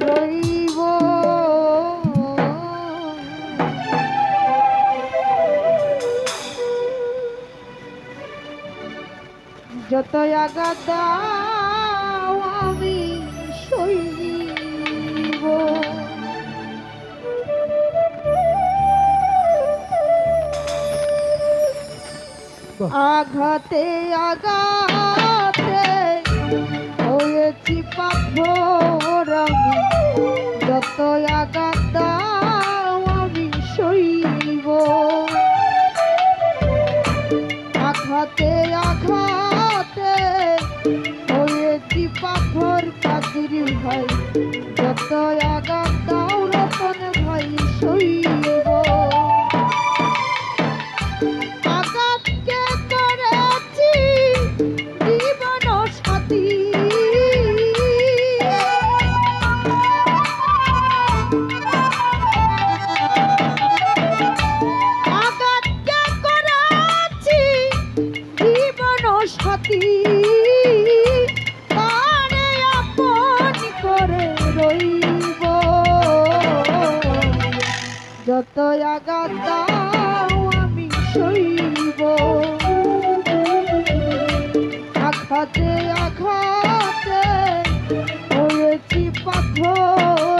রইব যত আগাদা আমি শৈব আঘাতে আঘাতে হয়েছি পাপ সংগ্রামী যত আঘাত দাও আমি সইব আঘাতে আঘাতে হয়েছি পাথর পাথরি ভাই যত আঘাত দাও আমি আঘাতে আঘাতে পাথর।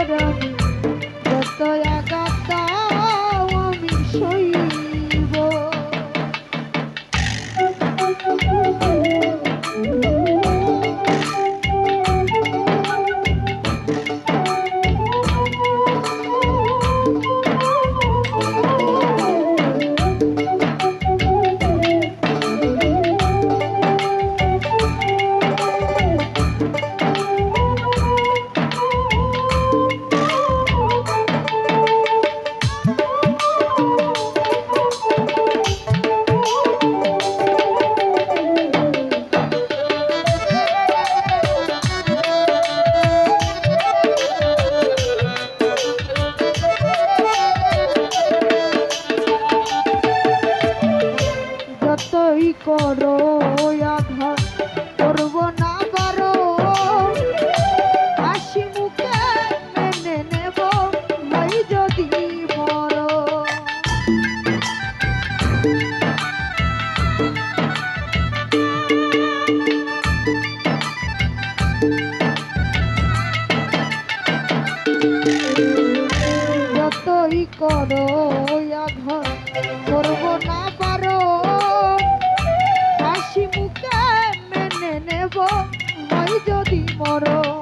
মরণ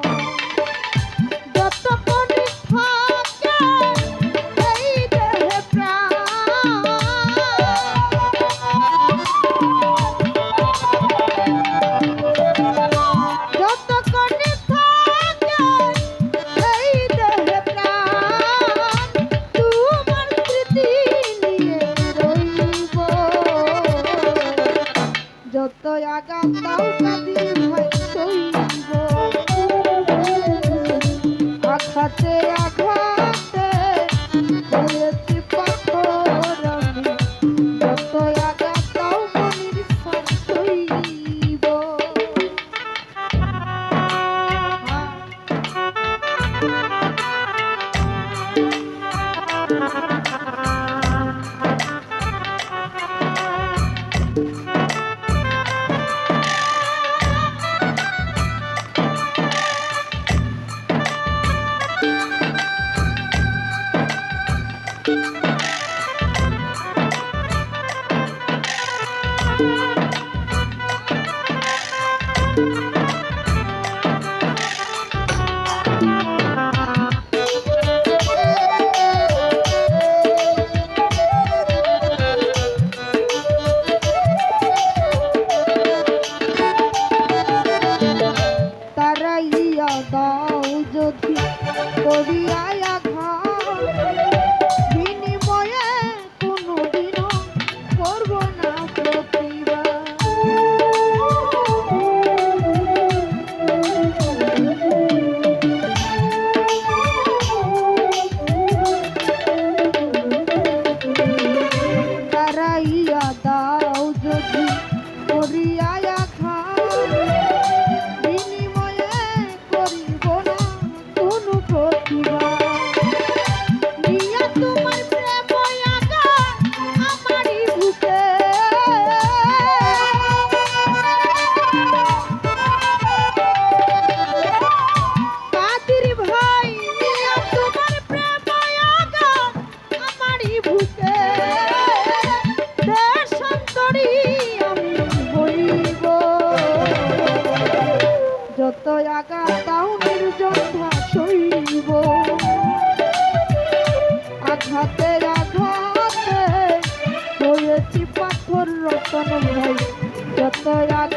যত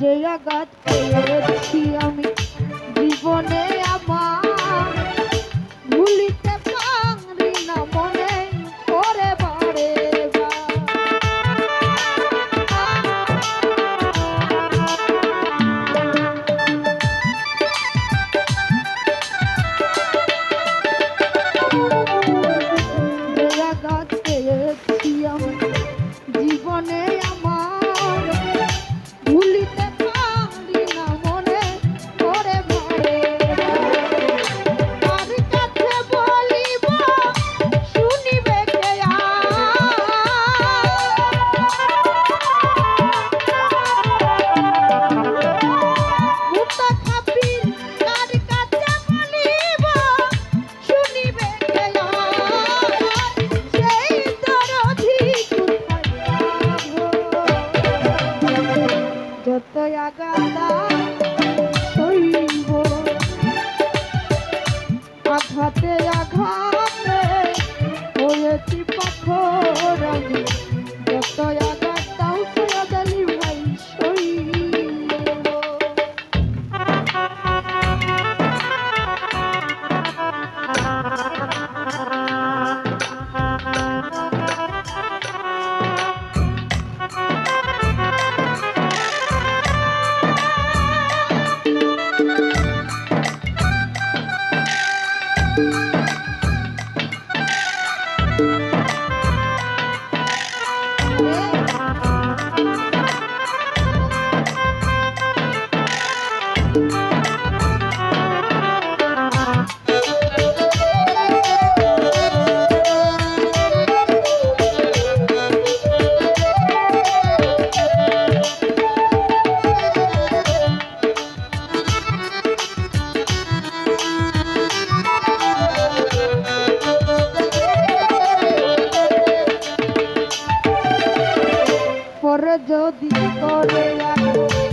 যে আঘাত পেয়েছি আমি। জীবনে যদি করে রাখো,